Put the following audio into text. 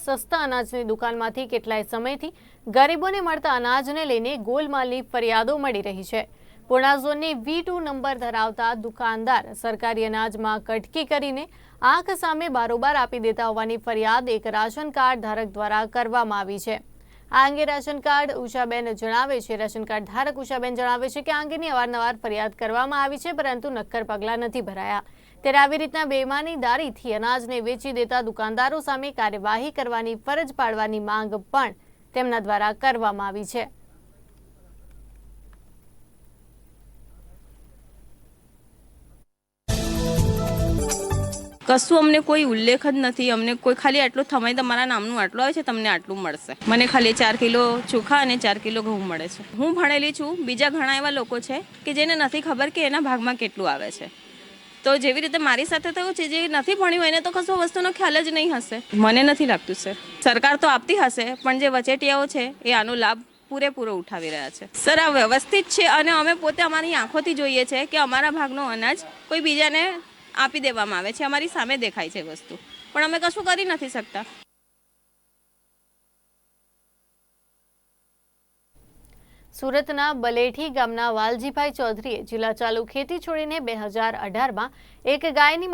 સસ્તા અનાજની દુકાનમાંથી કેટલાય સમયથી ગરીબોને મળતા અનાજને લઈને ગોલમાલની ફરિયાદો મળી રહી છે. પૂર્ણા ઝોનની વી ટુ નંબર ધરાવતા દુકાનદાર સરકારી અનાજમાં કટકી કરીને આંખ સામે બારોબાર આપી દેતા હોવાની ફરિયાદ એક રાશન કાર્ડ ધારક દ્વારા કરવામાં આવી છે. આ અંગે રાશન કાર્ડ ઉષાબેન જણાવે છે. રાશન કાર્ડ ધારક ઉષાબેન જણાવે છે કે આ અંગેની અવારનવાર ફરિયાદ કરવામાં આવી છે, પરંતુ નક્કર પગલાં નથી ભરાયા. ત્યારે આવી રીતના બેમાનીદારીથી અનાજને વેચી દેતા દુકાનદારો સામે કાર્યવાહી કરવાની ફરજ પાડવાની માંગ પણ તેમના દ્વારા કરવામાં આવી છે. કશું અમને કોઈ ઉલ્લેખ જ નથી. અમને કોઈ ખાલી આટલું થમાઈ તમારા નામનું આટલું આવે છે, તમને આટલું મળશે. મને ખાલી ચાર કિલો ચોખા અને ચાર કિલો ઘઉં મળે છે. હું ભણેલી છું, બીજા ઘણા એવા લોકો છે કે જેને નથી ખબર કે એના ભાગમાં કેટલું આવે છે. તો જેવી રીતે મારી સાથે થયું છે, જે નથી ભણ્યું, એને તો કશો વસ્તુનો ખ્યાલ જ નહીં હશે. મને નથી લાગતું, સર. સરકાર તો આપતી હશે, પણ જે વચેટિયાઓ છે, એ આનો લાભ પૂરેપૂરો ઉઠાવી રહ્યા છે. સર, આ વ્યવસ્થિત છે અને અમે પોતે અમારી આંખોથી જોઈએ છે કે અમારા ભાગનો અનાજ કોઈ બીજાને આપી દેવામાં આવે છે, અમારી સામે દેખાય છે વસ્તુ. પણ અમે કશું કરી નથી શકતા. સુરતના બલેઠી ગામના વાલજીભાઈ ચૌધરીએ જિલ્લા ચાલુ ખેતી છોડીને બે હજાર અઢારમાં એક ગાયની